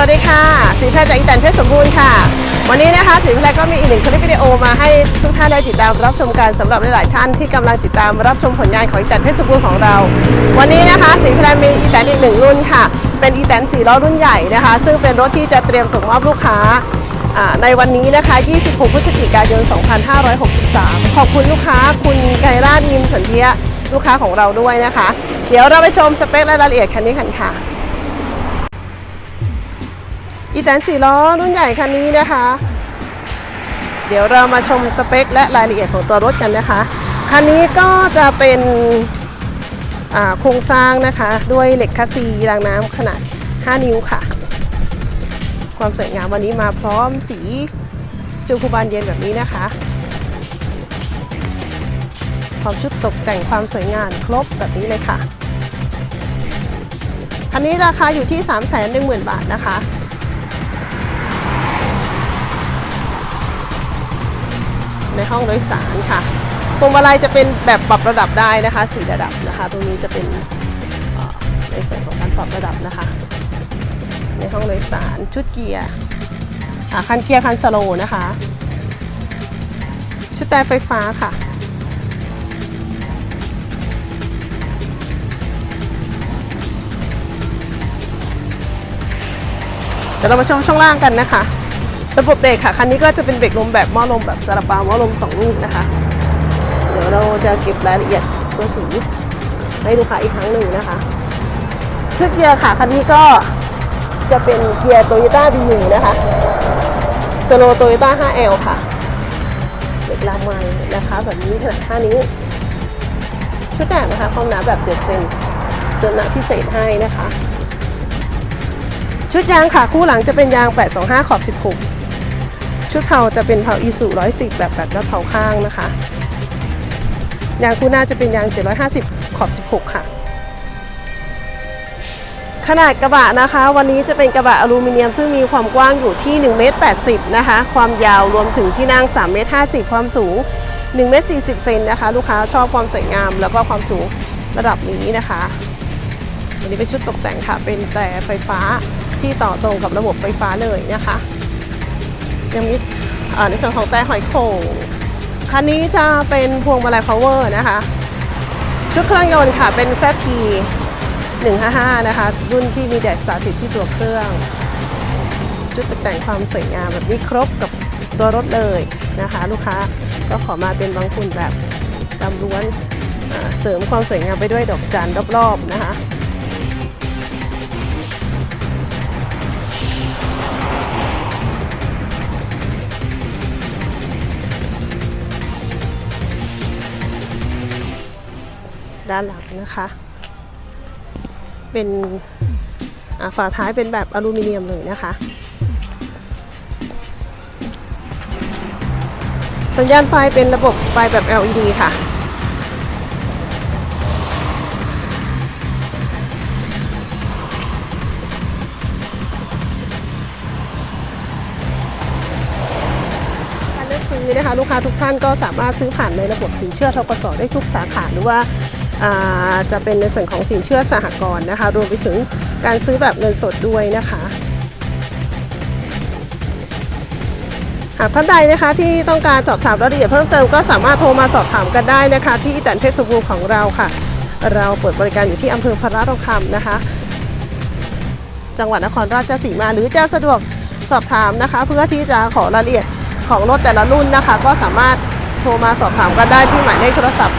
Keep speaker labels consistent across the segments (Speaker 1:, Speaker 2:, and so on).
Speaker 1: วัสดีค่ะ สีแพรจากอีแตนเพชรสมบูรณ์ค่ะ วันนี้นะคะสีแพรก็มีอีกหนึ่งคลิปวิดีโอมาให้ทุกท่านได้ติดตามรับชมกันสำหรับหลาย ๆ ท่านที่กำลังติดตามรับชมผลงานของอีแตนเพชรสมบูรณ์ของเรา วันนี้นะคะสีแพรมีอีแตนอีกหนึ่งรุ่นค่ะ เป็นอีแตนสี่ล้อรุ่นใหญ่นะคะ ซึ่งเป็นรถที่จะเตรียมส่งมอบลูกค้าในวันนี้นะคะ 26 พฤศจิกายน 2563 ขอบคุณลูกค้าคุณไกรราชนิมสันเทียลูกค้าของเราด้วยนะคะ เดี๋ยวเราไปชมสเปคและรายละเอียดคันนี้กันค่ะ อีแตนสี่ล้อรุ่นใหญ่คันนี้นะคะ เดี๋ยวเรามาชมสเปคและรายละเอียดของตัวรถกันนะคะ คันนี้ก็จะเป็นโครงสร้างนะคะ ด้วยเหล็กคัสซีรางน้ำขนาด 5 นิ้วค่ะ ความสวยงามวันนี้มาพร้อมสีชมพูบานเย็นแบบนี้นะคะพร้อมชุดตกแต่งความสวยงามครบแบบนี้เลยค่ะคันนี้ราคาอยู่ที่ 3 1 0 0 0 0 บาทนะคะ ในห้องโดยสารค่ะพวงมาลัยจะเป็นแบบปรับระดับได้นะคะสี่ระดับนะคะ ตรงนี้จะเป็นในส่วนของการปรับระดับนะคะ ในห้องโดยสารชุดเกียร์คันเกียร์คันสโลว์นะคะ ชุดแต่ไฟฟ้าค่ะเดี๋ยวเรามาชมช่วงล่างกันนะคะ ระบบเบรกค่ะ คันนี้ก็จะเป็นเบรกลมแบบหม้อลมแบบซาลาปาหม้อลมสองลูกนะคะ เดี๋ยวเราจะเก็บรายละเอียดตัวสีให้ลูกค้าอีกครั้งหนึ่งนะคะชุดเกียร์ค่ะ คันนี้ก็จะเป็นเกียร์โตโยต้า B1 นะคะสโลโตโยต้า 5L ค่ะเบรกลางไม้นะคะ แบบนี้ขนาด5นิ้วชุดแต่งนะคะความหนาแบบ7เซนส่วนหนาพิเศษให้นะคะ ชุดยางค่ะ คู่หลังจะเป็นยาง 825 ขอบ 16 ชุดเผาจะเป็นเผาอีสุ110แบบแบบแล้วเผาข้างนะคะ ยางคู่หน้าจะเป็นยาง 750 ขอบ 16 ค่ะ ขนาดกระบะนะคะ วันนี้จะเป็นกระบะอลูมิเนียม ซึ่งมีความกว้างอยู่ที่1เมตร80 นะคะ ความยาวรวมถึงที่นั่ง3เมตร50 ความสูง1เมตร40 เซนนะคะ ลูกค้าชอบความสวยงาม แล้วก็ความสูงระดับนี้นะคะอันนี้เป็นชุดตกแต่งค่ะ เป็นแต่ไฟฟ้าที่ต่อตรงกับระบบไฟฟ้าเลยนะคะ ยังมีในส่วนของแต่หอยโข่งคันนี้จะเป็นพวงมาลัย power นะคะ ชุดเครื่องยนต์ค่ะเป็น ZT 155 นะคะ รุ่นที่มีแดชสตาร์ติดที่ตัวเครื่อง ชุดตกแต่งความสวยงามแบบนี้ครบกับตัวรถเลยนะคะ ลูกค้าก็ขอมาเป็นบางคุณแบบดำล้วนเสริมความสวยงามไปด้วยดอกจันรอบๆนะคะ ด้านหลังนะคะ เป็นฝาท้ายเป็นแบบอลูมิเนียมเลยนะคะ สัญญาณไฟเป็นระบบไฟแบบ LED ค่ะการซื้อนะคะลูกค้าทุกท่านก็สามารถซื้อผ่านในระบบสินเชื่อทกสได้ทุกสาขาหรือว่า จะเป็นในส่วนของสินเชื่อสหกรณ์นะคะ รวมไปถึงการซื้อแบบเงินสดด้วยนะคะหากท่านใดนะคะที่ต้องการสอบถามรายละเอียดเพิ่มเติมก็สามารถโทรมาสอบถามกันได้นะคะ ที่อีแตนเพชรสุบูรณ์ของเราค่ะ เราเปิดบริการอยู่ที่อำเภอพระทองคำนะคะ จังหวัดนครราชสีมาหรือจะสะดวกสอบถามนะคะ เพื่อที่จะขอรายละเอียดของรถแต่ละรุ่นนะคะ ก็สามารถ โทรมาสอบถามกันได้ที่หมายเลขโทรศัพท์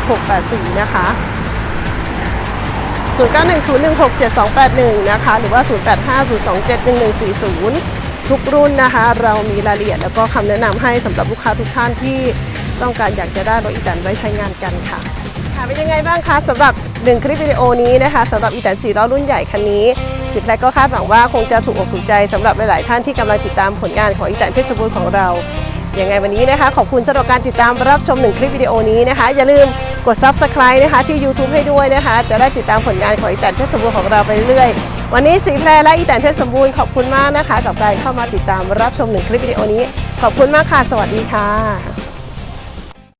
Speaker 1: 044006684 นะคะ 0910167281 นะคะ หรือว่า 0850271140 ทุกรุ่นนะคะ เรามีรายละเอียดแล้วก็คำแนะนำให้สำหรับลูกค้าทุกท่านที่ต้องการอยากจะได้รถอีแตนไว้ใช้งานกันค่ะค่ะเป็นยังไงบ้างคะสำหรับหนึ่งคลิปวิดีโอนี้นะคะสำหรับอีแตนสีล้อรุ่นใหญ่คันนี้สิบแรกก็คาดหวังว่าคงจะถูกอกถูกใจสำหรับหลาย ๆ ท่านที่กำลังติดตามผลงานของอีแตนเพชรบูรณ์ของเรา ยังไงวันนี้นะคะ ขอบคุณสำหรับการติดตามรับชมหนึ่งคลิปวิดีโอนี้นะคะ อย่าลืมกด subscribe นะคะ ที่ YouTube ให้ด้วยนะคะ จะได้ติดตามผลงานของอีแตนเพชรสมบูรณ์ของเราไปเรื่อยๆ วันนี้สีแพรและอีแตนเพชรสมบูรณ์ขอบคุณมากนะคะ กับการเข้ามาติดตามรับชมหนึ่งคลิปวิดีโอนี้ ขอบคุณมากค่ะ สวัสดีค่ะ